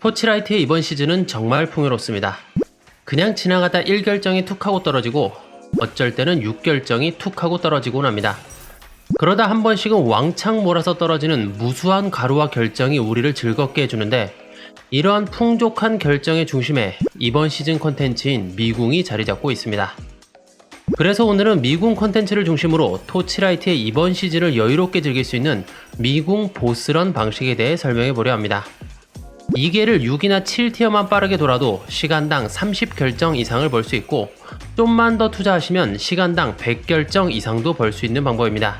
토치라이트의 이번 시즌은 정말 풍요롭습니다. 그냥 지나가다 1결정이 툭 하고 떨어지고 어쩔 때는 6결정이 툭 하고 떨어지곤 합니다. 그러다 한 번씩은 왕창 몰아서 떨어지는 무수한 가루와 결정이 우리를 즐겁게 해주는데 이러한 풍족한 결정의 중심에 이번 시즌 컨텐츠인 미궁이 자리 잡고 있습니다. 그래서 오늘은 미궁 컨텐츠를 중심으로 토치라이트의 이번 시즌을 여유롭게 즐길 수 있는 미궁 보스런 방식에 대해 설명해 보려 합니다. 2개를 6이나 7티어만 빠르게 돌아도 시간당 30결정 이상을 벌 수 있고 좀만 더 투자하시면 시간당 100결정 이상도 벌 수 있는 방법입니다.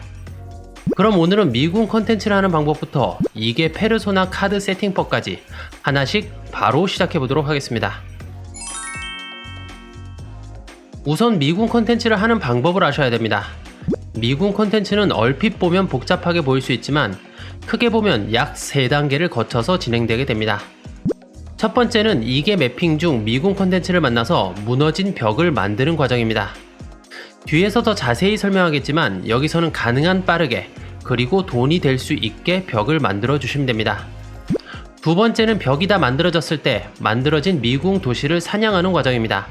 그럼 오늘은 미궁 컨텐츠를 하는 방법부터 2개 페르소나 카드 세팅법까지 하나씩 바로 시작해 보도록 하겠습니다. 우선 미궁 컨텐츠를 하는 방법을 아셔야 됩니다. 미궁 컨텐츠는 얼핏 보면 복잡하게 보일 수 있지만 크게 보면 약 3단계를 거쳐서 진행되게 됩니다. 첫 번째는 2개 매핑 중 미궁 컨텐츠를 만나서 무너진 벽을 만드는 과정입니다. 뒤에서 더 자세히 설명하겠지만 여기서는 가능한 빠르게 그리고 돈이 될 수 있게 벽을 만들어 주시면 됩니다. 두 번째는 벽이 다 만들어졌을 때 만들어진 미궁 도시를 사냥하는 과정입니다.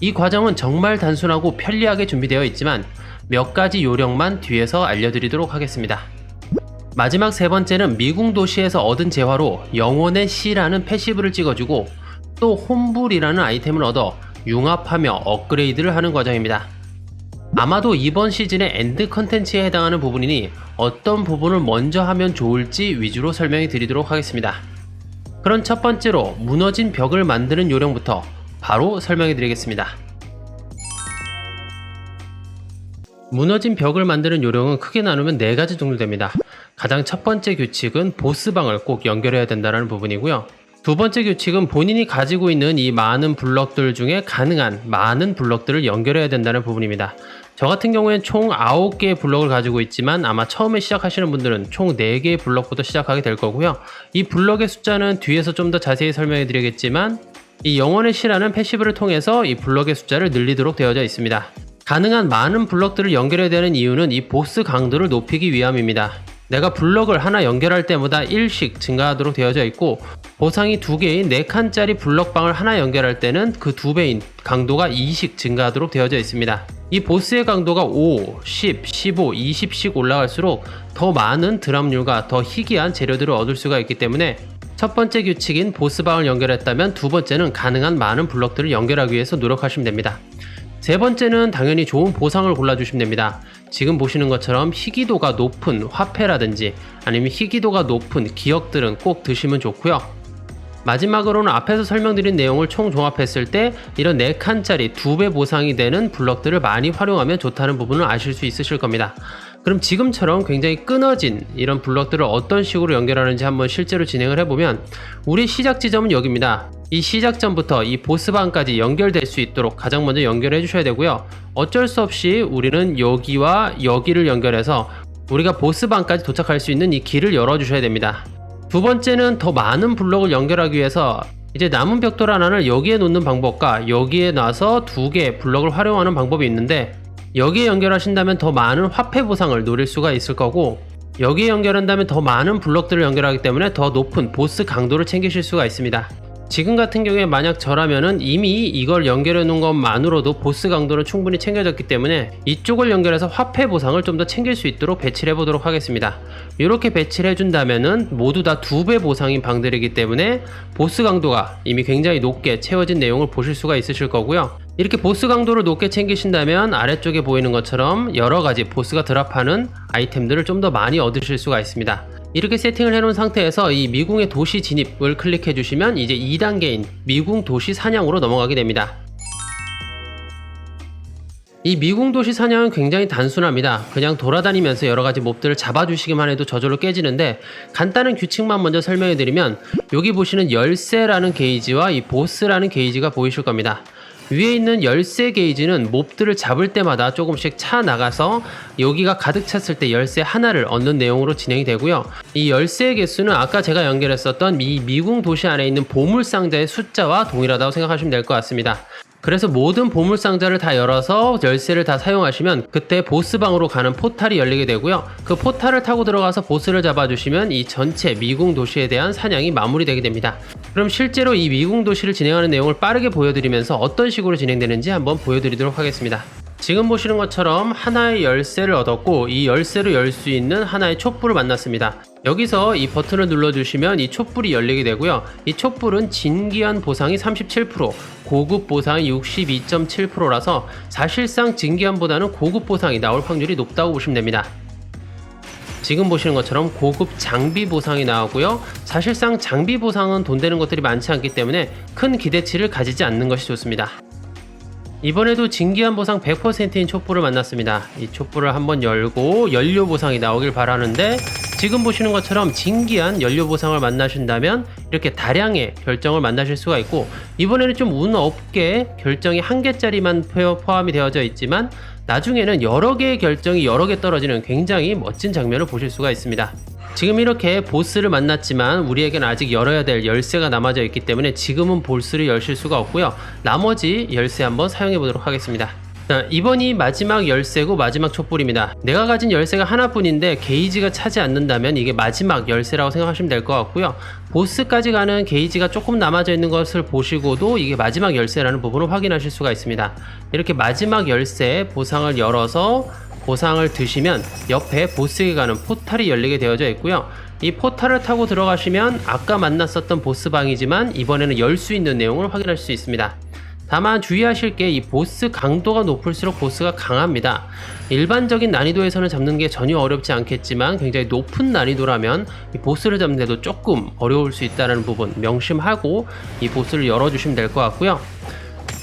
이 과정은 정말 단순하고 편리하게 준비되어 있지만 몇 가지 요령만 뒤에서 알려드리도록 하겠습니다. 마지막 세 번째는 미궁 도시에서 얻은 재화로 영혼의 씨라는 패시브를 찍어주고 또 홈불이라는 아이템을 얻어 융합하며 업그레이드를 하는 과정입니다. 아마도 이번 시즌의 엔드 컨텐츠에 해당하는 부분이니 어떤 부분을 먼저 하면 좋을지 위주로 설명해 드리도록 하겠습니다. 그럼 첫 번째로 무너진 벽을 만드는 요령부터 바로 설명해 드리겠습니다. 무너진 벽을 만드는 요령은 크게 나누면 네 가지 정도 됩니다. 가장 첫 번째 규칙은 보스방을 꼭 연결해야 된다는 부분이고요. 두 번째 규칙은 본인이 가지고 있는 이 많은 블럭들 중에 가능한 많은 블럭들을 연결해야 된다는 부분입니다. 저 같은 경우엔 총 9개의 블럭을 가지고 있지만 아마 처음에 시작하시는 분들은 총 4개의 블럭부터 시작하게 될 거고요. 이 블럭의 숫자는 뒤에서 좀 더 자세히 설명해 드리겠지만 이 영원의 시라는 패시브를 통해서 이 블럭의 숫자를 늘리도록 되어져 있습니다. 가능한 많은 블럭들을 연결해야 되는 이유는 이 보스 강도를 높이기 위함입니다. 내가 블럭을 하나 연결할 때마다 1씩 증가하도록 되어져 있고 보상이 2개인 4칸짜리 블럭방을 하나 연결할 때는 그 2배인 강도가 2씩 증가하도록 되어져 있습니다. 이 보스의 강도가 5, 10, 15, 20씩 올라갈수록 더 많은 드랍률과 더 희귀한 재료들을 얻을 수가 있기 때문에 첫 번째 규칙인 보스방을 연결했다면 두 번째는 가능한 많은 블럭들을 연결하기 위해서 노력하시면 됩니다. 세 번째는 당연히 좋은 보상을 골라주시면 됩니다. 지금 보시는 것처럼 희귀도가 높은 화폐라든지 아니면 희귀도가 높은 기억들은 꼭 드시면 좋고요. 마지막으로는 앞에서 설명드린 내용을 총 종합했을 때 이런 4칸짜리 2배 보상이 되는 블럭들을 많이 활용하면 좋다는 부분을 아실 수 있으실 겁니다. 그럼 지금처럼 굉장히 끊어진 이런 블럭들을 어떤 식으로 연결하는지 한번 실제로 진행을 해보면 우리 시작 지점은 여기입니다. 이 시작점부터 이 보스방까지 연결될 수 있도록 가장 먼저 연결해 주셔야 되고요. 어쩔 수 없이 우리는 여기와 여기를 연결해서 우리가 보스방까지 도착할 수 있는 이 길을 열어 주셔야 됩니다. 두 번째는 더 많은 블럭을 연결하기 위해서 이제 남은 벽돌 하나를 여기에 놓는 방법과 여기에 놔서 두 개의 블럭을 활용하는 방법이 있는데 여기에 연결하신다면 더 많은 화폐 보상을 노릴 수가 있을 거고 여기에 연결한다면 더 많은 블럭들을 연결하기 때문에 더 높은 보스 강도를 챙기실 수가 있습니다. 지금 같은 경우에 만약 저라면은 이미 이걸 연결해 놓은 것만으로도 보스 강도는 충분히 챙겨졌기 때문에 이쪽을 연결해서 화폐 보상을 좀 더 챙길 수 있도록 배치를 해보도록 하겠습니다. 이렇게 배치를 해준다면은 모두 다 두 배 보상인 방들이기 때문에 보스 강도가 이미 굉장히 높게 채워진 내용을 보실 수가 있으실 거고요. 이렇게 보스 강도를 높게 챙기신다면 아래쪽에 보이는 것처럼 여러 가지 보스가 드랍하는 아이템들을 좀 더 많이 얻으실 수가 있습니다. 이렇게 세팅을 해놓은 상태에서 이 미궁의 도시 진입을 클릭해 주시면 이제 2단계인 미궁 도시 사냥으로 넘어가게 됩니다. 이 미궁 도시 사냥은 굉장히 단순합니다. 그냥 돌아다니면서 여러 가지 몹들을 잡아주시기만 해도 저절로 깨지는데 간단한 규칙만 먼저 설명해 드리면 여기 보시는 열쇠라는 게이지와 이 보스라는 게이지가 보이실 겁니다. 위에 있는 열쇠 게이지는 몹들을 잡을 때마다 조금씩 차 나가서 여기가 가득 찼을 때 열쇠 하나를 얻는 내용으로 진행이 되고요. 이 열쇠의 개수는 아까 제가 연결했었던 이 미궁 도시 안에 있는 보물 상자의 숫자와 동일하다고 생각하시면 될 것 같습니다. 그래서 모든 보물 상자를 다 열어서 열쇠를 다 사용하시면 그때 보스 방으로 가는 포탈이 열리게 되고요. 그 포탈을 타고 들어가서 보스를 잡아주시면 이 전체 미궁 도시에 대한 사냥이 마무리되게 됩니다. 그럼 실제로 이 미궁 도시를 진행하는 내용을 빠르게 보여드리면서 어떤 식으로 진행되는지 한번 보여드리도록 하겠습니다. 지금 보시는 것처럼 하나의 열쇠를 얻었고 이 열쇠로 열 수 있는 하나의 촛불을 만났습니다. 여기서 이 버튼을 눌러주시면 이 촛불이 열리게 되고요. 이 촛불은 진기한 보상이 37%, 고급 보상이 62.7%라서 사실상 진기한보다는 고급 보상이 나올 확률이 높다고 보시면 됩니다. 지금 보시는 것처럼 고급 장비 보상이 나오고요. 사실상 장비 보상은 돈 되는 것들이 많지 않기 때문에 큰 기대치를 가지지 않는 것이 좋습니다. 이번에도 진기한 보상 100%인 촛불을 만났습니다. 이 촛불을 한번 열고 연료 보상이 나오길 바라는데 지금 보시는 것처럼 진기한 연료 보상을 만나신다면 이렇게 다량의 결정을 만나실 수가 있고 이번에는 좀 운 없게 결정이 한 개짜리만 포함이 되어져 있지만 나중에는 여러 개의 결정이 여러 개 떨어지는 굉장히 멋진 장면을 보실 수가 있습니다. 지금 이렇게 보스를 만났지만 우리에겐 아직 열어야 될 열쇠가 남아져 있기 때문에 지금은 보스를 열실 수가 없고요. 나머지 열쇠 한번 사용해 보도록 하겠습니다. 자, 이번이 마지막 열쇠고 마지막 촛불입니다. 내가 가진 열쇠가 하나뿐인데 게이지가 차지 않는다면 이게 마지막 열쇠라고 생각하시면 될 것 같고요. 보스까지 가는 게이지가 조금 남아져 있는 것을 보시고도 이게 마지막 열쇠라는 부분을 확인하실 수가 있습니다. 이렇게 마지막 열쇠 보상을 열어서 보상을 드시면 옆에 보스에게 가는 포탈이 열리게 되어져 있고요. 이 포탈을 타고 들어가시면 아까 만났었던 보스방이지만 이번에는 열 수 있는 내용을 확인할 수 있습니다. 다만 주의하실 게 이 보스 강도가 높을수록 보스가 강합니다. 일반적인 난이도에서는 잡는 게 전혀 어렵지 않겠지만 굉장히 높은 난이도라면 이 보스를 잡는데도 조금 어려울 수 있다는 부분 명심하고 이 보스를 열어주시면 될 것 같고요.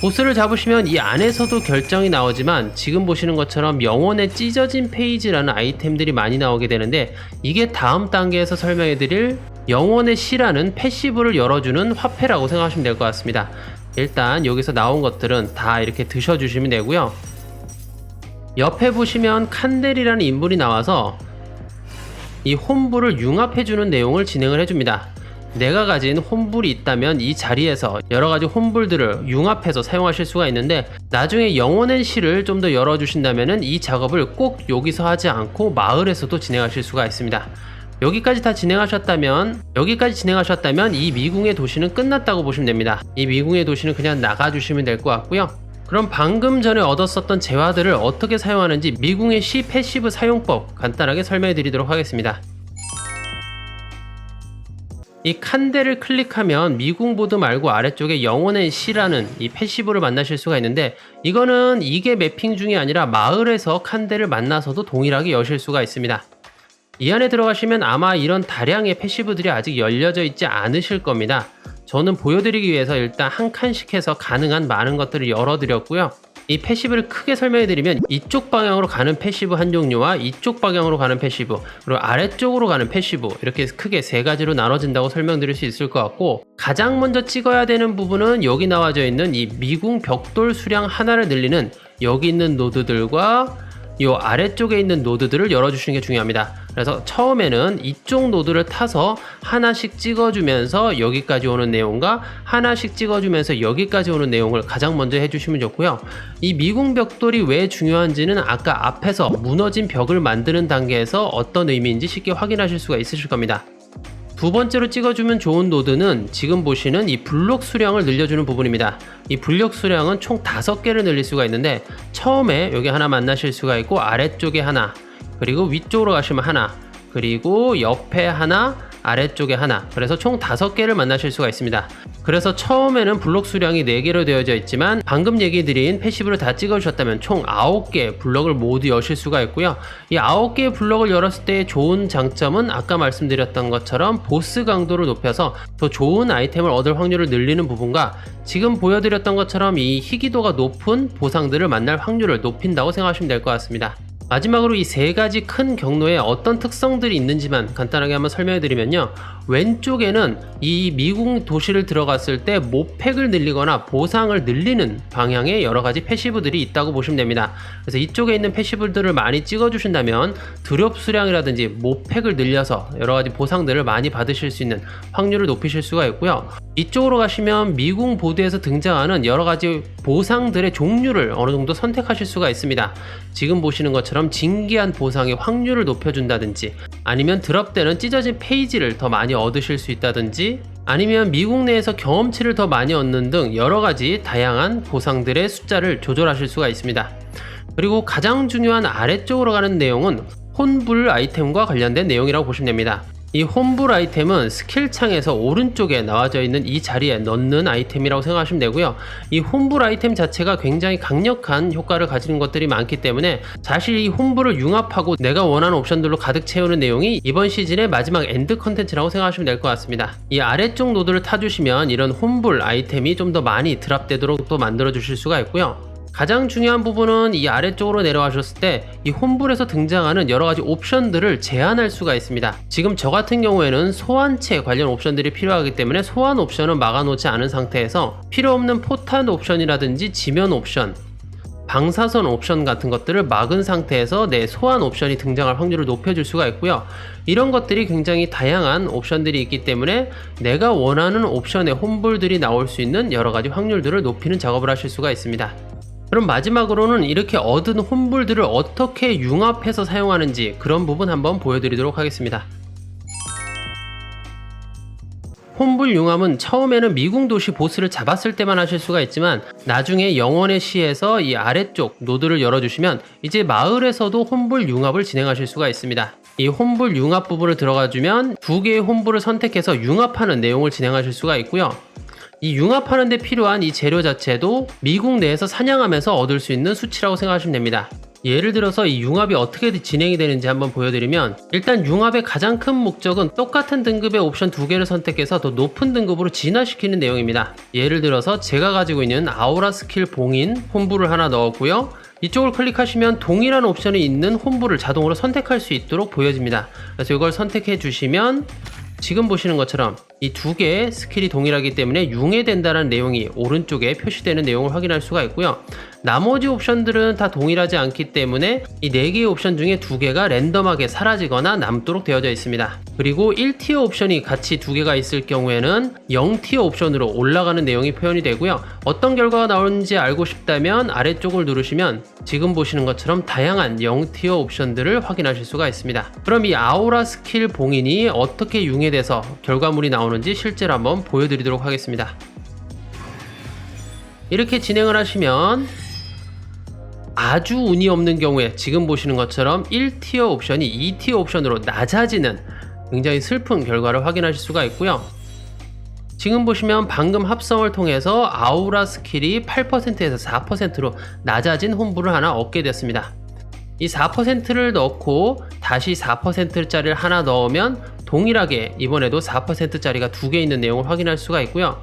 보스를 잡으시면 이 안에서도 결정이 나오지만 지금 보시는 것처럼 영혼의 찢어진 페이지라는 아이템들이 많이 나오게 되는데 이게 다음 단계에서 설명해 드릴 영혼의 시라는 패시브를 열어주는 화폐라고 생각하시면 될 것 같습니다. 일단 여기서 나온 것들은 다 이렇게 드셔주시면 되고요. 옆에 보시면 칸델이라는 인물이 나와서 이 홈불을 융합해주는 내용을 진행을 해줍니다. 내가 가진 홈불이 있다면 이 자리에서 여러 가지 홈불들을 융합해서 사용하실 수가 있는데 나중에 영혼의 실을 좀 더 열어주신다면 이 작업을 꼭 여기서 하지 않고 마을에서도 진행하실 수가 있습니다. 여기까지 다 진행하셨다면 여기까지 진행하셨다면 이 미궁의 도시는 끝났다고 보시면 됩니다. 이 미궁의 도시는 그냥 나가주시면 될 것 같고요. 그럼 방금 전에 얻었었던 재화들을 어떻게 사용하는지 미궁의 시 패시브 사용법 간단하게 설명해 드리도록 하겠습니다. 이 칸데를 클릭하면 미궁 보드 말고 아래쪽에 영혼의 시라는 이 패시브를 만나실 수가 있는데 이거는 이게 매핑 중이 아니라 마을에서 칸데를 만나서도 동일하게 여실 수가 있습니다. 이 안에 들어가시면 아마 이런 다량의 패시브들이 아직 열려져 있지 않으실 겁니다. 저는 보여드리기 위해서 일단 한 칸씩 해서 가능한 많은 것들을 열어드렸고요. 이 패시브를 크게 설명해드리면 이쪽 방향으로 가는 패시브 한 종류와 이쪽 방향으로 가는 패시브 그리고 아래쪽으로 가는 패시브 이렇게 크게 세 가지로 나눠진다고 설명드릴 수 있을 것 같고 가장 먼저 찍어야 되는 부분은 여기 나와져 있는 이 미궁 벽돌 수량 하나를 늘리는 여기 있는 노드들과 이 아래쪽에 있는 노드들을 열어주시는 게 중요합니다. 그래서 처음에는 이쪽 노드를 타서 하나씩 찍어주면서 여기까지 오는 내용과 하나씩 찍어주면서 여기까지 오는 내용을 가장 먼저 해주시면 좋고요. 이 미궁 벽돌이 왜 중요한지는 아까 앞에서 무너진 벽을 만드는 단계에서 어떤 의미인지 쉽게 확인하실 수가 있으실 겁니다. 두 번째로 찍어주면 좋은 노드는 지금 보시는 이 블록 수량을 늘려주는 부분입니다. 이 블록 수량은 총 5개를 늘릴 수가 있는데 처음에 여기 하나 만나실 수가 있고 아래쪽에 하나 그리고 위쪽으로 가시면 하나 그리고 옆에 하나 아래쪽에 하나. 그래서 총 다섯 개를 만나실 수가 있습니다. 그래서 처음에는 블록 수량이 4개로 되어져 있지만 방금 얘기 드린 패시브를 다 찍어 주셨다면 총 9개 블럭을 모두 여실 수가 있고요. 이 9개의 블럭을 열었을 때 좋은 장점은 아까 말씀드렸던 것처럼 보스 강도를 높여서 더 좋은 아이템을 얻을 확률을 늘리는 부분과 지금 보여드렸던 것처럼 이 희귀도가 높은 보상들을 만날 확률을 높인다고 생각하시면 될 것 같습니다 마지막으로 이 세 가지 큰 경로에 어떤 특성들이 있는지만 간단하게 한번 설명해 드리면요. 왼쪽에는 이 미국 도시를 들어갔을 때 모팩을 늘리거나 보상을 늘리는 방향의 여러 가지 패시브들이 있다고 보시면 됩니다. 그래서 이쪽에 있는 패시브들을 많이 찍어 주신다면 드롭 수량이라든지 모팩을 늘려서 여러 가지 보상들을 많이 받으실 수 있는 확률을 높이실 수가 있고요. 이쪽으로 가시면 미궁 보드에서 등장하는 여러 가지 보상들의 종류를 어느 정도 선택하실 수가 있습니다. 지금 보시는 것처럼 진기한 보상의 확률을 높여준다든지 아니면 드롭되는 찢어진 페이지를 더 많이 얻으실 수 있다든지 아니면 미국 내에서 경험치를 더 많이 얻는 등 여러 가지 다양한 보상들의 숫자를 조절하실 수가 있습니다. 그리고 가장 중요한 아래쪽으로 가는 내용은 혼불 아이템과 관련된 내용이라고 보시면 됩니다. 이 홈불 아이템은 스킬 창에서 오른쪽에 나와져 있는 이 자리에 넣는 아이템이라고 생각하시면 되고요. 이 홈불 아이템 자체가 굉장히 강력한 효과를 가지는 것들이 많기 때문에 사실 이 홈불을 융합하고 내가 원하는 옵션들로 가득 채우는 내용이 이번 시즌의 마지막 엔드 컨텐츠라고 생각하시면 될 것 같습니다. 이 아래쪽 노드를 타주시면 이런 홈불 아이템이 좀 더 많이 드랍되도록 또 만들어 주실 수가 있고요. 가장 중요한 부분은 이 아래쪽으로 내려가셨을 때 이 홈불에서 등장하는 여러 가지 옵션들을 제한할 수가 있습니다. 지금 저 같은 경우에는 소환체 관련 옵션들이 필요하기 때문에 소환 옵션은 막아놓지 않은 상태에서 필요 없는 포탄 옵션이라든지 지면 옵션, 방사선 옵션 같은 것들을 막은 상태에서 내 소환 옵션이 등장할 확률을 높여줄 수가 있고요. 이런 것들이 굉장히 다양한 옵션들이 있기 때문에 내가 원하는 옵션의 홈불들이 나올 수 있는 여러 가지 확률들을 높이는 작업을 하실 수가 있습니다. 그럼 마지막으로는 이렇게 얻은 홈불들을 어떻게 융합해서 사용하는지 그런 부분 한번 보여드리도록 하겠습니다. 홈불 융합은 처음에는 미궁 도시 보스를 잡았을 때만 하실 수가 있지만 나중에 영원의 시에서 이 아래쪽 노드를 열어주시면 이제 마을에서도 홈불 융합을 진행하실 수가 있습니다. 이 홈불 융합 부분을 들어가 주면 두 개의 홈불을 선택해서 융합하는 내용을 진행하실 수가 있고요. 이 융합하는 데 필요한 이 재료 자체도 미국 내에서 사냥하면서 얻을 수 있는 수치라고 생각하시면 됩니다. 예를 들어서 이 융합이 어떻게 진행이 되는지 한번 보여드리면 일단 융합의 가장 큰 목적은 똑같은 등급의 옵션 두 개를 선택해서 더 높은 등급으로 진화시키는 내용입니다. 예를 들어서 제가 가지고 있는 아우라 스킬 봉인 홈부를 하나 넣었고요. 이쪽을 클릭하시면 동일한 옵션이 있는 홈부를 자동으로 선택할 수 있도록 보여집니다. 그래서 이걸 선택해 주시면 지금 보시는 것처럼 이 두 개의 스킬이 동일하기 때문에 융해된다는 내용이 오른쪽에 표시되는 내용을 확인할 수가 있고요. 나머지 옵션들은 다 동일하지 않기 때문에 이네 개의 옵션 중에 두 개가 랜덤하게 사라지거나 남도록 되어져 있습니다. 그리고 1티어 옵션이 같이 두 개가 있을 경우에는 0티어 옵션으로 올라가는 내용이 표현이 되고요. 어떤 결과가 나오는지 알고 싶다면 아래쪽을 누르시면 지금 보시는 것처럼 다양한 0티어 옵션들을 확인하실 수가 있습니다. 그럼 이 아우라 스킬 봉인이 어떻게 융해돼서 결과물이 나오는지 실제로 한번 보여드리도록 하겠습니다. 이렇게 진행을 하시면 아주 운이 없는 경우에 지금 보시는 것처럼 1티어 옵션이 2티어 옵션으로 낮아지는 굉장히 슬픈 결과를 확인하실 수가 있고요. 지금 보시면 방금 합성을 통해서 아우라 스킬이 8%에서 4%로 낮아진 홈부를 하나 얻게 됐습니다. 이 4%를 넣고 다시 4%짜리를 하나 넣으면 동일하게 이번에도 4%짜리가 두 개 있는 내용을 확인할 수가 있고요.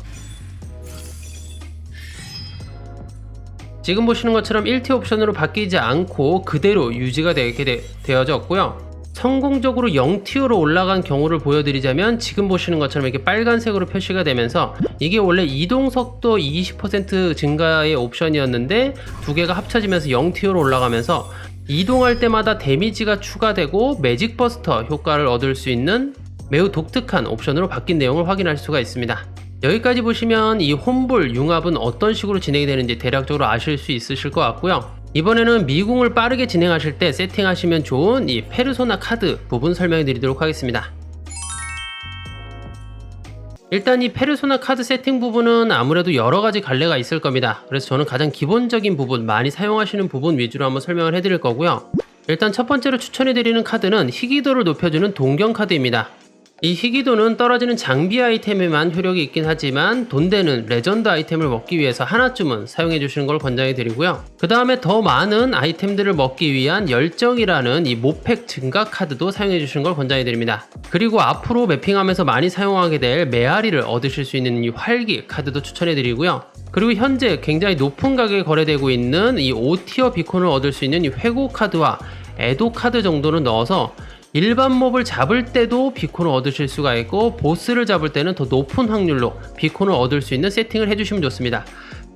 지금 보시는 것처럼 1티 옵션으로 바뀌지 않고 그대로 유지가 되게 되, 되어졌고요. 성공적으로 0티어로 올라간 경우를 보여드리자면 지금 보시는 것처럼 이렇게 빨간색으로 표시가 되면서 이게 원래 이동 속도 20% 증가의 옵션이었는데 두 개가 합쳐지면서 0티어로 올라가면서 이동할 때마다 데미지가 추가되고 매직 버스터 효과를 얻을 수 있는 매우 독특한 옵션으로 바뀐 내용을 확인할 수가 있습니다. 여기까지 보시면 이 홈볼 융합은 어떤 식으로 진행이 되는지 대략적으로 아실 수 있으실 것 같고요. 이번에는 미궁을 빠르게 진행하실 때 세팅하시면 좋은 이 페르소나 카드 부분 설명해 드리도록 하겠습니다. 일단 이 페르소나 카드 세팅 부분은 아무래도 여러 가지 갈래가 있을 겁니다. 그래서 저는 가장 기본적인 부분, 많이 사용하시는 부분 위주로 한번 설명을 해드릴 거고요. 일단 첫 번째로 추천해드리는 카드는 희귀도를 높여주는 동경 카드입니다. 이 희귀도는 떨어지는 장비 아이템에만 효력이 있긴 하지만 돈 되는 레전드 아이템을 먹기 위해서 하나쯤은 사용해 주시는 걸 권장해 드리고요. 그 다음에 더 많은 아이템들을 먹기 위한 열정이라는 이 모팩 증가 카드도 사용해 주시는 걸 권장해 드립니다. 그리고 앞으로 매핑하면서 많이 사용하게 될 메아리를 얻으실 수 있는 이 활기 카드도 추천해 드리고요. 그리고 현재 굉장히 높은 가격에 거래되고 있는 이 5티어 비콘을 얻을 수 있는 이 회고 카드와 에도 카드 정도는 넣어서 일반 몹을 잡을 때도 비콘을 얻으실 수가 있고 보스를 잡을 때는 더 높은 확률로 비콘을 얻을 수 있는 세팅을 해주시면 좋습니다.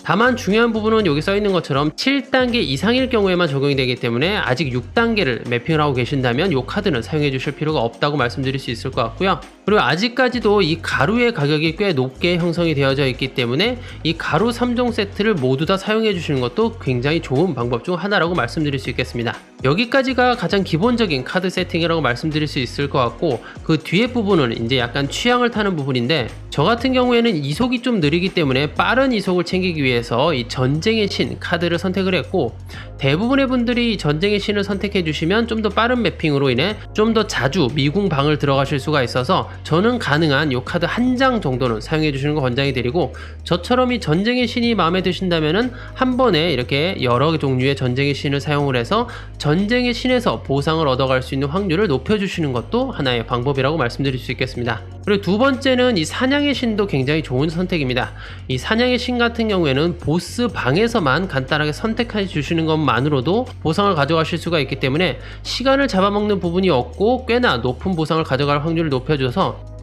다만 중요한 부분은 여기 써 있는 것처럼 7단계 이상일 경우에만 적용이 되기 때문에 아직 6단계를 매핑을 하고 계신다면 이 카드는 사용해 주실 필요가 없다고 말씀드릴 수 있을 것 같고요. 그리고 아직까지도 이 가루의 가격이 꽤 높게 형성이 되어져 있기 때문에 이 가루 3종 세트를 모두 다 사용해 주시는 것도 굉장히 좋은 방법 중 하나라고 말씀드릴 수 있겠습니다. 여기까지가 가장 기본적인 카드 세팅이라고 말씀드릴 수 있을 것 같고 그 뒤에 부분은 이제 약간 취향을 타는 부분인데 저 같은 경우에는 이속이 좀 느리기 때문에 빠른 이속을 챙기기 위해서 이 전쟁의 신 카드를 선택을 했고 대부분의 분들이 이 전쟁의 신을 선택해 주시면 좀 더 빠른 매핑으로 인해 좀 더 자주 미궁 방을 들어가실 수가 있어서 저는 가능한 이 카드 한 장 정도는 사용해 주시는 거 권장해 드리고 저처럼 이 전쟁의 신이 마음에 드신다면은 한 번에 이렇게 여러 종류의 전쟁의 신을 사용을 해서 전쟁의 신에서 보상을 얻어갈 수 있는 확률을 높여 주시는 것도 하나의 방법이라고 말씀드릴 수 있겠습니다. 그리고 두 번째는 이 사냥의 신도 굉장히 좋은 선택입니다. 이 사냥의 신 같은 경우에는 보스 방에서만 간단하게 선택해 주시는 것만으로도 보상을 가져가실 수가 있기 때문에 시간을 잡아먹는 부분이 없고 꽤나 높은 보상을 가져갈 확률을 높여줘서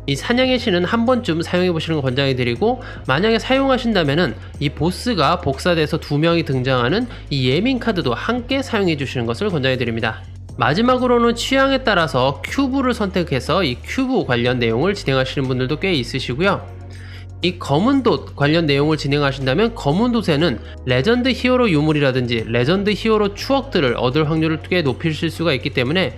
이 사냥의 신은 한 번쯤 사용해 보시는 거 권장해 드리고 만약에 사용하신다면은 이 보스가 복사돼서 두 명이 등장하는 이 예민 카드도 함께 사용해 주시는 것을 권장해 드립니다. 마지막으로는 취향에 따라서 큐브를 선택해서 이 큐브 관련 내용을 진행하시는 분들도 꽤 있으시고요. 이 검은 돛 관련 내용을 진행하신다면 검은 돛에는 레전드 히어로 유물이라든지 레전드 히어로 추억들을 얻을 확률을 꽤 높이실 수가 있기 때문에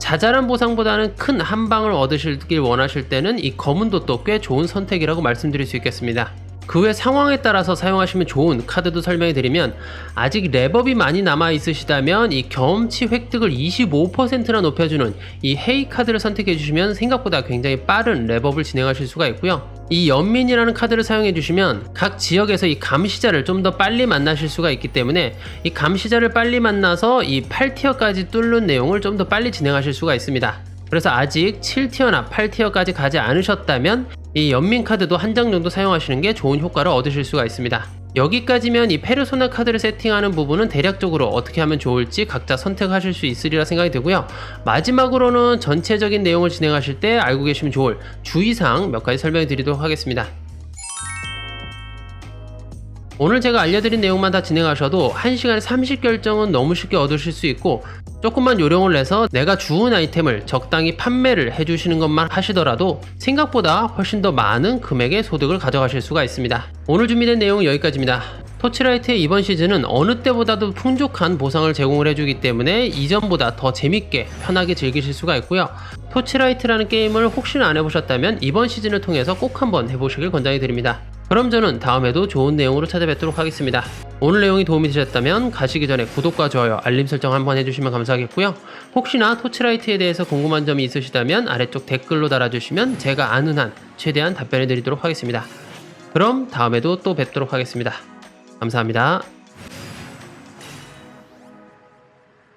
자잘한 보상보다는 큰 한 방을 얻으시길 원하실 때는 이 검은 돛도 꽤 좋은 선택이라고 말씀드릴 수 있겠습니다. 그 외 상황에 따라서 사용하시면 좋은 카드도 설명해 드리면 아직 랩업이 많이 남아 있으시다면 이 경험치 획득을 25%나 높여주는 이 헤이 카드를 선택해 주시면 생각보다 굉장히 빠른 랩업을 진행하실 수가 있고요. 이 연민이라는 카드를 사용해 주시면 각 지역에서 이 감시자를 좀 더 빨리 만나실 수가 있기 때문에 이 감시자를 빨리 만나서 이 8티어까지 뚫는 내용을 좀 더 빨리 진행하실 수가 있습니다. 그래서 아직 7티어나 8티어까지 가지 않으셨다면 이 연민 카드도 한 장 정도 사용하시는 게 좋은 효과를 얻으실 수가 있습니다. 여기까지면 이 페르소나 카드를 세팅하는 부분은 대략적으로 어떻게 하면 좋을지 각자 선택하실 수 있으리라 생각이 들고요. 마지막으로는 전체적인 내용을 진행하실 때 알고 계시면 좋을 주의사항 몇 가지 설명해 드리도록 하겠습니다. 오늘 제가 알려드린 내용만 다 진행하셔도 1시간에 30 결정은 너무 쉽게 얻으실 수 있고 조금만 요령을 내서 내가 주운 아이템을 적당히 판매를 해주시는 것만 하시더라도 생각보다 훨씬 더 많은 금액의 소득을 가져가실 수가 있습니다. 오늘 준비된 내용은 여기까지입니다. 토치라이트의 이번 시즌은 어느 때보다도 풍족한 보상을 제공을 해주기 때문에 이전보다 더 재밌게 편하게 즐기실 수가 있고요. 토치라이트라는 게임을 혹시나 안 해보셨다면 이번 시즌을 통해서 꼭 한번 해보시길 권장해 드립니다. 그럼 저는 다음에도 좋은 내용으로 찾아뵙도록 하겠습니다. 오늘 내용이 도움이 되셨다면 가시기 전에 구독과 좋아요, 알림 설정 한번 해주시면 감사하겠고요. 혹시나 토치라이트에 대해서 궁금한 점이 있으시다면 아래쪽 댓글로 달아주시면 제가 아는 한 최대한 답변해 드리도록 하겠습니다. 그럼 다음에도 또 뵙도록 하겠습니다. 감사합니다.